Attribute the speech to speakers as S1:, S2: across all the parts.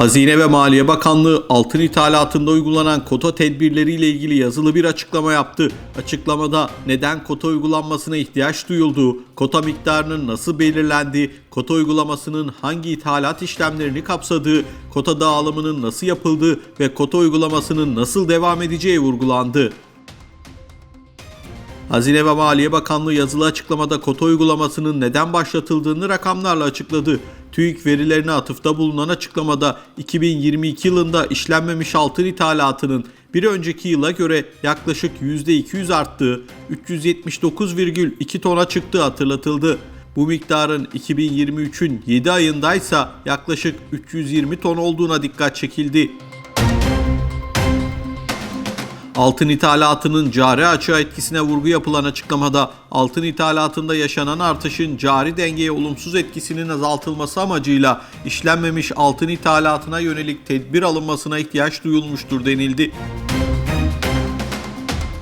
S1: Hazine ve Maliye Bakanlığı altın ithalatında uygulanan kota tedbirleriyle ilgili yazılı bir açıklama yaptı. Açıklamada neden kota uygulanmasına ihtiyaç duyulduğu, kota miktarının nasıl belirlendiği, kota uygulamasının hangi ithalat işlemlerini kapsadığı, kota dağılımının nasıl yapıldığı ve kota uygulamasının nasıl devam edeceği vurgulandı. Hazine ve Maliye Bakanlığı yazılı açıklamada kota uygulamasının neden başlatıldığını rakamlarla açıkladı. TÜİK verilerine atıfta bulunan açıklamada 2022 yılında işlenmemiş altın ithalatının bir önceki yıla göre yaklaşık %200 arttığı 379,2 tona çıktığı hatırlatıldı. Bu miktarın 2023'ün 7 ayındaysa yaklaşık 320 ton olduğuna dikkat çekildi. Altın ithalatının cari açığa etkisine vurgu yapılan açıklamada altın ithalatında yaşanan artışın cari dengeye olumsuz etkisinin azaltılması amacıyla işlenmemiş altın ithalatına yönelik tedbir alınmasına ihtiyaç duyulmuştur denildi.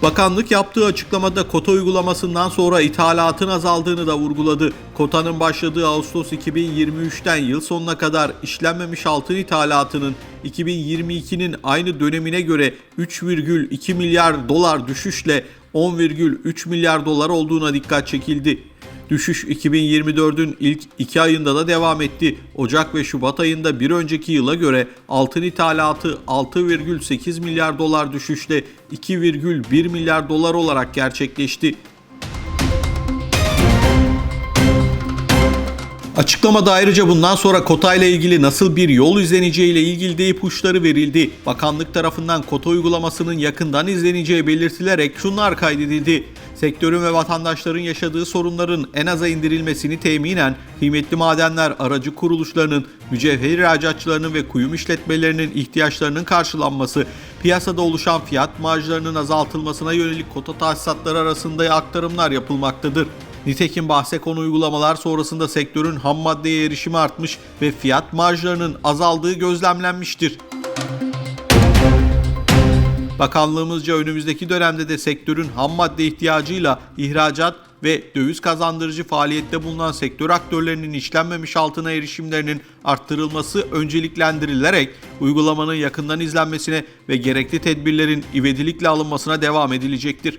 S1: Bakanlık yaptığı açıklamada kota uygulamasından sonra ithalatın azaldığını da vurguladı. Kotanın başladığı Ağustos 2023'ten yıl sonuna kadar işlenmemiş altın ithalatının 2022'nin aynı dönemine göre 3,2 milyar dolar düşüşle 10,3 milyar dolar olduğuna dikkat çekildi. Düşüş 2024'ün ilk 2 ayında da devam etti. Ocak ve Şubat ayında bir önceki yıla göre altın ithalatı 6,8 milyar dolar düşüşle 2,1 milyar dolar olarak gerçekleşti. Açıklamada ayrıca bundan sonra kota ile ilgili nasıl bir yol izleneceği ile ilgili de ipuçları verildi. Bakanlık tarafından kota uygulamasının yakından izleneceği belirtilerek şunlar kaydedildi. Sektörün ve vatandaşların yaşadığı sorunların en aza indirilmesini teminen kıymetli madenler aracı kuruluşlarının, mücevher ihracatçılarının ve kuyum işletmelerinin ihtiyaçlarının karşılanması, piyasada oluşan fiyat marjlarının azaltılmasına yönelik kota tahsisatları arasında aktarımlar yapılmaktadır. Nitekim bahse konu uygulamalar sonrasında sektörün ham maddeye erişimi artmış ve fiyat marjlarının azaldığı gözlemlenmiştir. Bakanlığımızca önümüzdeki dönemde de sektörün ham madde ihtiyacıyla ihracat ve döviz kazandırıcı faaliyette bulunan sektör aktörlerinin işlenmemiş altına erişimlerinin arttırılması önceliklendirilerek uygulamanın yakından izlenmesine ve gerekli tedbirlerin ivedilikle alınmasına devam edilecektir.